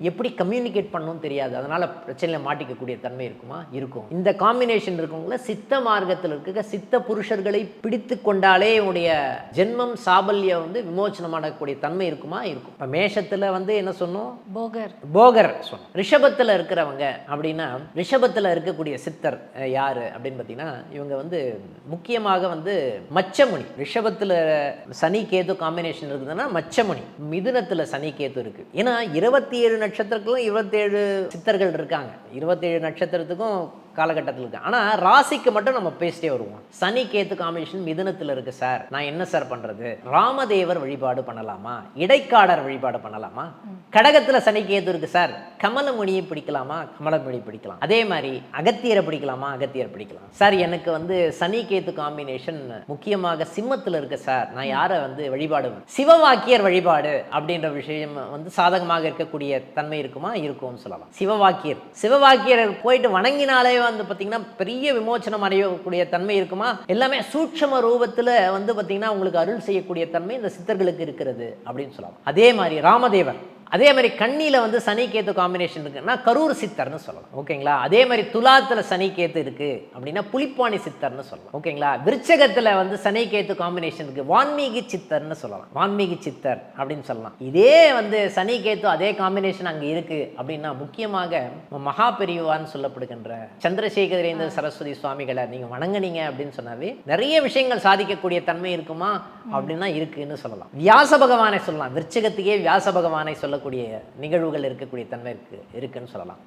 எப்படி கம்யூனிகேட் பண்ணணும் தெரியாது. அதனால பிரச்சனையில மாட்டிக்கக்கூடிய தன்மை இருக்குமா? இருக்கும். இந்த காம்பினேஷன் இருக்கவங்கள சித்த மார்க்கத்தில் இருக்க சித்த புருஷர்களை பிடித்து கொண்டாலே உடைய ஜென்மம் சாபல்யம் வந்து விமோச்சனம் ஆகக்கூடிய தன்மை இருக்குமா? இருக்கும். இப்போ மேஷத்துல வந்து என்ன சொன்னோம்? போகர். போகர் சொன்னோம். ரிஷபத்தில் இருக்கிறவங்க அப்படின்னா ரிஷபத்தில் இருக்கக்கூடிய சித்தர் யாரு அப்படின்னு பார்த்தீங்கன்னா இவங்க வந்து முக்கியமாக வந்து மச்சமுனி. ரிஷபத்தில் சனி கேது காம்பினேஷன் இருக்குதுன்னா மச்சமுனி. மிதுனத்தில் சனி கேது இருக்கு. ஏன்னா இருபத்தி ஏழு நட்சத்திரத்துக்கும் இருபத்தேழு சித்தர்கள் இருக்காங்க. இருபத்தேழு நட்சத்திரத்துக்கும் காலகட்டத்தில் இருக்கு ஆனால் ராசிக்கு மட்டும் நம்ம பேசிட்டே வருவோம். சனி கேத்து காம்பினேஷன் மிதுனத்தில் இருக்கு சார் நான் என்ன சார் பண்றது? ராமதேவர் வழிபாடு பண்ணலாமா? இடைக்காடர் வழிபாடு பண்ணலாமா? கடகத்தில் சனி கேத்து இருக்கு சார் கமலமுனியை பிடிக்கலாமா? கமலமுனி பிடிக்கலாம். அதே மாதிரி அகத்தியரை பிடிக்கலாமா? அகத்தியர் பிடிக்கலாம். சார் எனக்கு வந்து சனி கேத்து காம்பினேஷன் முக்கியமாக சிம்மத்தில் இருக்கு சார் நான் யாரை வந்து வழிபாடு? சிவவாக்கியர் வழிபாடு அப்படின்ற விஷயம் வந்து சாதகமாக இருக்கக்கூடிய தன்மை இருக்குமா? இருக்கும்னு சொல்லலாம். சிவவாக்கியர். சிவவாக்கியர் போயிட்டு வணங்கினாலே வந்து பார்த்தீங்கன்னா பெரிய விமோச்சனம் அடையக்கூடிய தன்மை இருக்குமா? எல்லாமே சூட்சம ரூபத்தில் வந்து பார்த்தீங்கன்னா உங்களுக்கு அருள் செய்யக்கூடிய தன்மை இந்த சித்தர்களுக்கு இருக்கிறது அப்படின்னு சொல்லலாம். அதே மாதிரி ராமதேவர். அதே மாதிரி கண்ணியில் வந்து சனி கேத்து காம்பினேஷன் இருக்குன்னா கரூர் சித்தர்னு சொல்லலாம். ஓகேங்களா? அதே மாதிரி துலாத்தில் சனி கேத்து இருக்கு அப்படின்னா புலிப்பாணி சித்தர்னு சொல்லலாம். ஓகேங்களா? விருச்சகத்தில் வந்து சனி கேத்து காம்பினேஷன் இருக்கு. வான்மீகி சித்தர்னு சொல்லலாம். வான்மீகி சித்தர் அப்படின்னு சொல்லலாம். இதே வந்து சனி கேத்து அதே காம்பினேஷன் அங்கே இருக்கு அப்படின்னா முக்கியமாக மகா பெரியவான்னு சொல்லப்படுகின்ற சந்திரசேகரேந்திர சரஸ்வதி சுவாமிகளை நீங்கள் வணங்குனீங்க அப்படின்னு சொன்னாவே நிறைய விஷயங்கள் சாதிக்கக்கூடிய தன்மை இருக்குமா? அப்படின்னா இருக்குன்னு சொல்லலாம். வியாச பகவானை சொல்லலாம். விருச்சகத்துக்கே வியாச பகவானை சொல்லக்கூடிய நிகழ்வுகள் இருக்கக்கூடிய தன்மை இருக்குது இருக்குன்னு சொல்லலாம்.